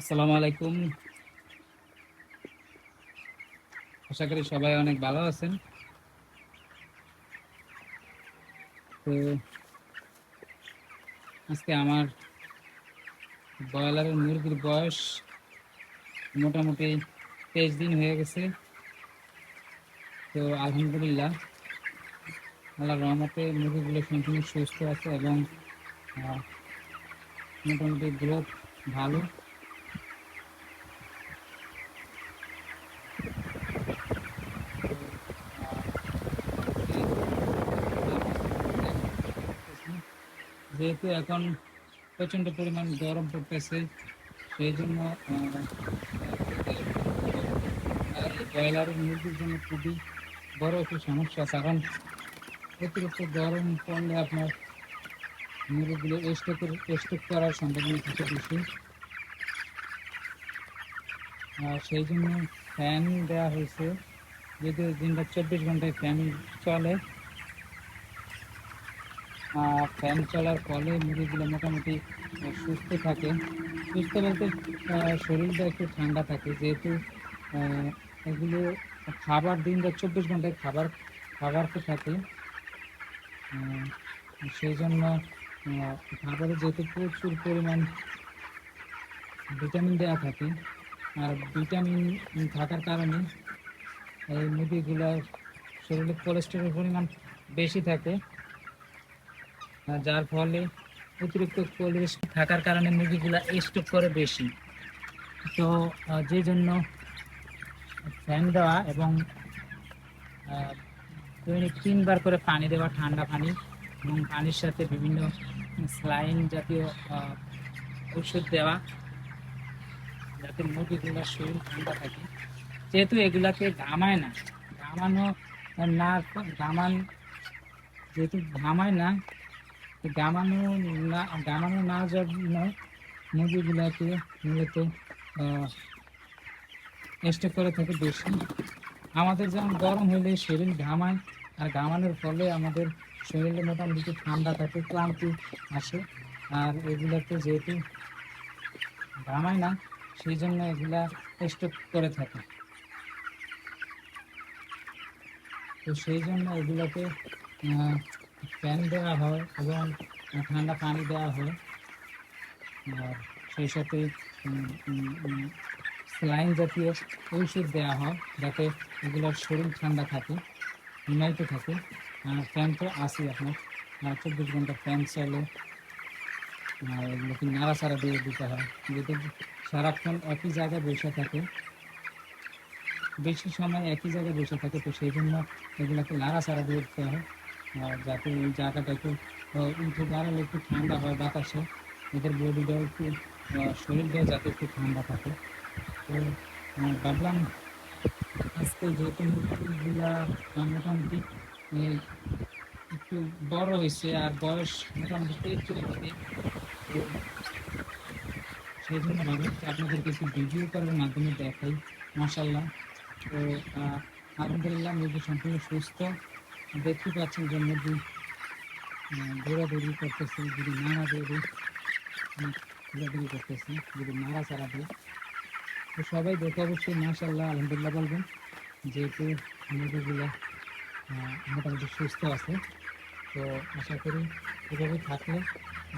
আসসালামু আলাইকুম। আশা করি সবাই অনেক ভালো আছেন। তো আজকে আমার ব্রয়লারের মুরগির বয়স মোটামুটি তেইশ দিন হয়ে গেছে। তো আলহামদুলিল্লাহ আল্লাহর রহমতে মুরগিগুলো সম্পূর্ণ সুস্থ আছে এবং মোটামুটি গ্রোথ ভালো। যেহেতু এখন প্রচণ্ড পরিমাণ গরম পড়তেছে, সেই জন্য ব্রয়লারের মুরগির জন্য খুবই বড় একটি সমস্যা, কারণ অতিরিক্ত গরম পড়লে আপনার মুরগিগুলো স্টকের স্টক করার সম্ভাবনা থাকে বেশি। আর সেই জন্য ফ্যান দেওয়া হয়েছে যদি দিনটা চব্বিশ ঘন্টায় ফ্যান চলে ফ্যান চলার ফলে মুরগিগুলো মোটামুটি সুস্থ থাকে। সুস্থ বলতে শরীরটা একটু ঠান্ডা থাকে। যেহেতু এগুলো খাবার দিনটা চব্বিশ ঘন্টায় খাবার খাবার তো থাকে। সেই জন্য খাবারে যেহেতু প্রচুর পরিমাণ ভিটামিন দেওয়া থাকে, আর ভিটামিন থাকার কারণে এই মুরগিগুলোর শরীরে কোলেস্টেরলের পরিমাণ বেশি থাকে। যার ফলে অতিরিক্ত কোলেস্ট্রল থাকার কারণে মুরগিগুলা স্টক করে বেশি। তো যে জন্য ফ্যান দেওয়া এবং দৈনিক তিনবার করে পানি দেওয়া, ঠান্ডা পানি এবং পানির সাথে বিভিন্ন স্লাইন জাতীয় ওষুধ দেওয়া যাতে মুরগিগুলোর শরীর ঠান্ডা থাকে। যেহেতু এগুলাকে ঘামায় না, ঘামানো না, ঘামান, যেহেতু ঘামায় না তো ঘামানো না ঘামানো না জন্য মুরগিগুলোকে মূলত স্টক করে থাকে বেশি। আমাদের যেমন গরম হলে শরীর ঘামায়, আর ঘামানোর ফলে আমাদের শরীরে মোটামুটি ঠান্ডা থাকে, ক্লান্তি আসে। আর এগুলোতে যেহেতু ঘামায় না, সেই জন্য এগুলা স্টক করে থাকে। তো সেই জন্য এগুলোকে ফ্যান দেওয়া হয় এবং ঠান্ডা পানি দেওয়া হয়। আর সেই সাথে স্লাইন জাতীয় ঔষধ দেওয়া হয় যাতে এগুলোর শরীর ঠান্ডা থাকে হিমায়িত থাকে। ফ্যান তো আসে আপনার চব্বিশ ঘণ্টা ফ্যান চলে। আর এগুলোকে নাড়াচাড়া দিয়ে দিতে হয়। যেহেতু সারাক্ষণ একই জায়গায় বসে থাকে, বেশি সময় একই জায়গায় বসে থাকে, তো সেই জন্য এগুলোকে নাড়াচাড়া দিয়ে দিতে হয়। যাতে ওই জায়গাটা একটু উঠে দাঁড়ালে একটু ঠান্ডা হয় বাতাসে, এদের বডিটাও একটু শরীরটাও যাতে একটু ঠান্ডা থাকে। তো ভাবলাম আজকে যেহেতু মুরগিগুলা মোটামুটি একটু বড় হয়েছে আর বয়স মোটামুটি চলে সেই জন্য ভাবলাম আপনাদের কিছু ভিডিও করার মাধ্যমে দেখাই মাসাল্লাহ তো আলহামদুলিল্লাহ মুরগি সম্পূর্ণ সুস্থ। দেখতে পাচ্ছেন যে মুরগি দৌড়াদৌড়ি করতেছে, যদি নাড়া দৌড়ি দৌড়াদৌড়ি করতেছে, যদি নাড়া চাড়া দেয়। তো সবাই দেখে অবশ্যই মাসাল্লাহ আলহামদুলিল্লাহ বলবেন, যেহেতু মুরগিগুলো মোটামুটি সুস্থ আছে। তো আশা করি এভাবে থাকলে।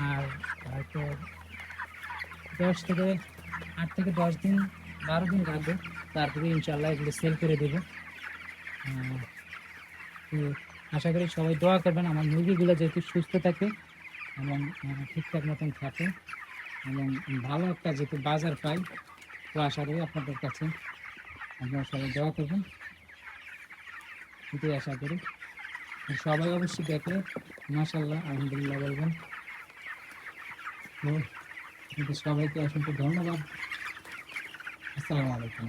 আর হয়তো দশ থেকে, আট থেকে দশ দিন, বারো দিন রাখব তারপরে ইনশাল্লাহ এগুলো সেল করে দেবো। তো আশা করি সবাই দোয়া করবেন, আমার মুরগিগুলো যেহেতু সুস্থ থাকে এবং ঠিকঠাক মতন থাকে এবং ভালো একটা যেহেতু বাজার পাই, তো আশা করি আপনাদের কাছে আপনারা সবাই দোয়া করবেন। এটাই আশা করি। সবাই অবশ্যই দেখে মাসাল্লাহ আলহামদুলিল্লাহ বলবেন। সবাইকে অসংখ্য ধন্যবাদ। আসসালামু আলাইকুম।